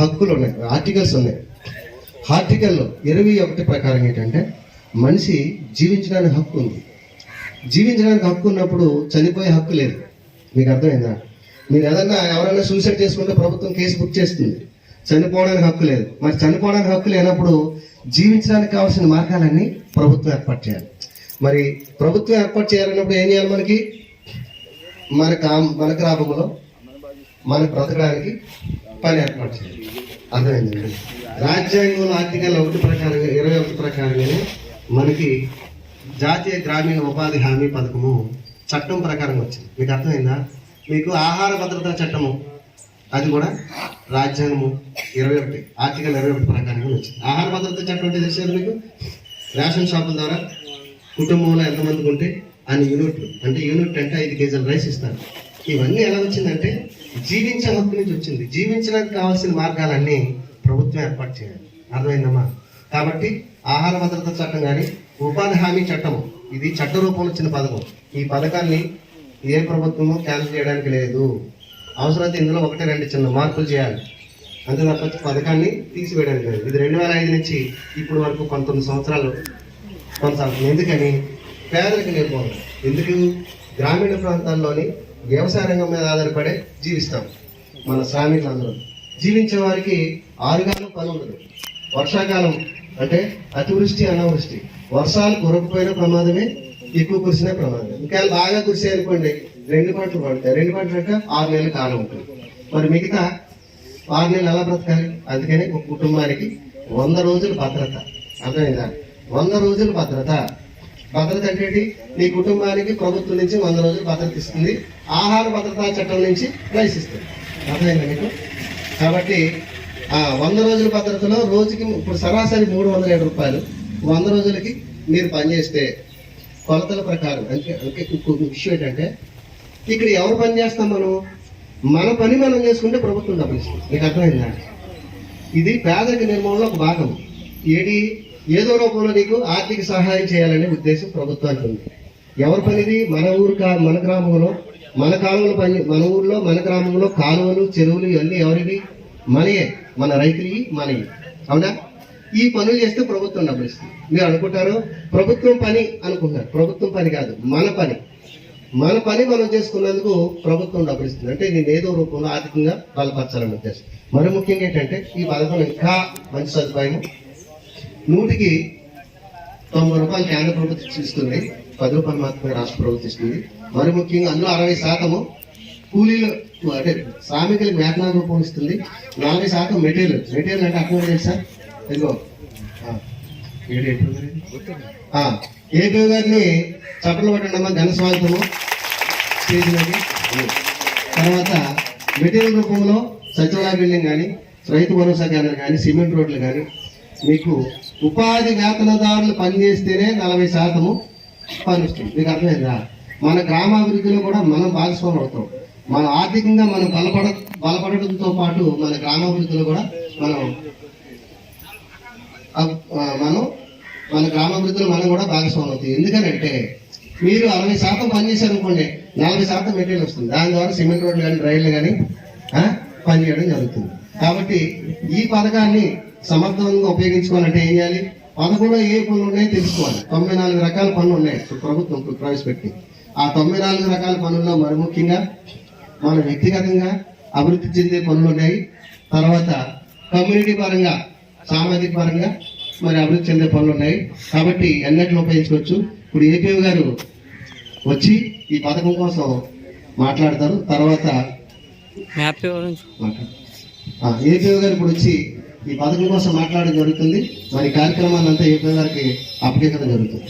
హక్కులు ఉన్నాయి ఆర్టికల్స్ ఉన్నాయి. ఆర్టికల్లో ఇరవై ఒకటి ప్రకారం ఏంటంటే మనిషి జీవించడానికి హక్కు ఉంది. జీవించడానికి హక్కు ఉన్నప్పుడు చనిపోయే హక్కు లేదు. మీకు అర్థమైందా? మీరు ఏదన్నా ఎవరైనా సూసైడ్ చేసుకుంటే ప్రభుత్వం కేసు బుక్ చేస్తుంది. చనిపోవడానికి హక్కు లేదు. మరి చనిపోవడానికి హక్కు లేనప్పుడు జీవించడానికి కావాల్సిన మార్గాలన్నీ ప్రభుత్వం ఏర్పాటు చేయాలి. మరి ప్రభుత్వం ఏర్పాటు చేయాలన్నప్పుడు ఏం చేయాలి మనకి? మన కా మన గ్రామంలో మనకు బ్రతకడానికి పని ఏర్పాటు చేయాలి. అర్థమైందండి రాజ్యాంగంలో ఆర్టికల్ ఒకటి ప్రకారంగా ఇరవై ఒకటి ప్రకారంగానే మనకి జాతీయ గ్రామీణ ఉపాధి హామీ పథకము చట్టం ప్రకారం వచ్చింది. మీకు అర్థమైందా? మీకు ఆహార భద్రతా చట్టము అది కూడా రాజ్యాంగము ఇరవై ఒకటి ఆర్టికల్ ఇరవై ఒకటి ప్రకారంగా వచ్చింది. ఆహార భద్రతా చట్టం అంటే తెలిసేది మీకు? రేషన్ షాపుల ద్వారా కుటుంబంలో ఎంతమందికి ఉంటే అన్ని యూనిట్లు అంటే యూనిట్ అంటే ఐదు కేజీల రైస్ ఇస్తారు. ఇవన్నీ ఎలా వచ్చిందంటే జీవించే హక్కు నుంచి వచ్చింది. జీవించడానికి కావాల్సిన మార్గాలన్నీ ప్రభుత్వం ఏర్పాటు చేయాలి. అర్థమైందమ్మా? కాబట్టి ఆహార భద్రత చట్టం కానీ ఉపాధి హామీ చట్టం ఇది చట్ట రూపంలో వచ్చిన పథకం. ఈ పథకాన్ని ఏ ప్రభుత్వము క్యాన్సిల్ చేయడానికి లేదు. అవసరమైతే ఇందులో ఒకటి రెండు చిన్న మార్పులు చేయాలి. అంతే తప్ప పథకాన్ని తీసివేయడానికి లేదు. ఇది రెండు వేల ఐదు నుంచి ఇప్పుడు వరకు పంతొమ్మిది సంవత్సరాలు కొనసాగుతుంది. ఎందుకని? పేదలకు నిర్మూలన ఎందుకు? గ్రామీణ ప్రాంతాల్లోని వ్యవసాయ రంగం మీద ఆధారపడే జీవిస్తాం. మన శ్రామికులందరూ. జీవించే వారికి ఆరుగాలం పని ఉండదు. వర్షాకాలం అంటే అతివృష్టి అనావృష్టి. వర్షాలు కురకపోయిన ప్రమాదమే ఎక్కువ కురిసిన ప్రమాదం ఇంకా బాగా కురిసే అనుకోండి రెండు పంటలు పడతాయి. రెండు పంటలు అంటే ఆరు నెలలు కాలం ఉంటుంది. మరి మిగతా ఆరు నెలలు ఎలా బ్రతకాలి? అందుకని ఒక కుటుంబానికి వంద రోజులు భద్రత. అర్థమైందా? వంద రోజులు భద్రత. భద్రత అంటే ఏంటి? నీ కుటుంబానికి ప్రభుత్వం నుంచి వంద రోజులు భద్రత ఇస్తుంది. ఆహార భద్రతా చట్టం నుంచి రైస్ ఇస్తుంది అర్థమైందా మీకు? కాబట్టి ఆ వంద రోజుల భద్రతలో రోజుకి ఇప్పుడు సరాసరి మూడు వందల ఏడు రూపాయలు. వంద రోజులకి మీరు పనిచేస్తే కొలతల ప్రకారం అంటే అంటే ఇంకొక విషయం ఏంటంటే ఇక్కడ ఎవరు పని చేస్తాం మనం? మన పని మనం చేసుకుంటే ప్రభుత్వం డబ్బులు ఇస్తుంది. మీకు అర్థమైందా? ఇది పేదరిక నిర్మూలనలో ఒక భాగం. ఏడీ ఏదో రూపంలో నీకు ఆర్థిక సహాయం చేయాలనే ఉద్దేశం ప్రభుత్వానికి ఉంది. ఎవరి పనిది? మన ఊరు కా- మన గ్రామంలో మన కాలువలు పని మన ఊర్లో మన గ్రామంలో కాలువలు చెరువులు ఇవన్నీ ఎవరివి మనయే మన రైతులవి మనవి అవునా? ఈ పనులు చేస్తే ప్రభుత్వం డబ్బులు ఇస్తుంది మీరు అనుకుంటారు ప్రభుత్వం పని అనుకుంటారు. ప్రభుత్వం పని కాదు మన పని. మన పని మనం చేసుకున్నందుకు ప్రభుత్వం డబ్బులు ఇస్తుంది అంటే నేను ఏదో రూపంలో ఆర్థికంగా బలపరచాలని ఉద్దేశం. మరి ముఖ్యంగా ఏంటంటే ఈ పథకం ఇంకా మంచి సదుపాయం నూటికి తొంభై రూపాయలు కేంద్ర ప్రభుత్వం ఇస్తుంది పది రూపాయలు మాత్రమే రాష్ట్ర ప్రభుత్వం ఇస్తుంది. మరి ముఖ్యంగా అందులో అరవై శాతము కూలీలు అంటే శ్రామికులకు వేతనాల రూపం ఇస్తుంది. నలభై శాతం మెటీరియల్. మెటీరియల్ అంటే అర్థం తెలుసా ఇదిగో. ఏపీ గారిని చప్పట్లు పట్టండి ఘన స్వాగతము. స్టేజ్ తర్వాత మెటీరియల్ రూపంలో సచివాలయ బిల్డింగ్ కానీ రైతు భరోసా కేంద్రం కానీ సిమెంట్ రోడ్లు కానీ మీకు ఉపాధి వేతనదారులు పనిచేస్తేనే నలభై శాతము పనిస్తుంది మీకు అర్థమైందా? మన గ్రామాభివృద్ధిలో కూడా మనం భాగస్వామి అవుతాం మన ఆర్థికంగా మనం బలపడ బలపడటంతో పాటు మన గ్రామాభివృద్ధిలో కూడా మనం మనం మన గ్రామాభివృద్ధిలో మనం కూడా భాగస్వామి అవుతుంది ఎందుకనంటే మీరు అరవై శాతం పని అనుకోండి నలభై శాతం మెటీరియల్ వస్తుంది. దాని ద్వారా సిమెంట్ రోడ్లు కానీ రైళ్ళు కానీ పనిచేయడం జరుగుతుంది. కాబట్టి ఈ పథకాన్ని సమర్థవంతంగా ఉపయోగించుకోవాలంటే ఏం చేయాలి? పథకంలో ఏ పనులు ఉన్నాయో తెలుసుకోవాలి. తొంభై నాలుగు రకాల పనులు ఉన్నాయి. ప్రభుత్వం ప్రవేశపెట్టి ఆ తొంభై నాలుగు రకాల పనుల్లో మరి ముఖ్యంగా మన వ్యక్తిగతంగా అభివృద్ధి చెందే పనులు ఉన్నాయి. తర్వాత కమ్యూనిటీ పరంగా సామాజిక పరంగా మరి అభివృద్ధి చెందే పనులు ఉన్నాయి. కాబట్టి అన్నిటిని ఉపయోగించుకోవచ్చు. ఇప్పుడు ఏపీ గారు వచ్చి ఈ పథకం కోసం మాట్లాడతారు. తర్వాత ఏపీ గారు ఇప్పుడు వచ్చి ఈ పథకం కోసం మాట్లాడడం జరుగుతుంది. మరి ఈ ఏప్రిల్ వరకు ఏపీ జరుగుతుంది.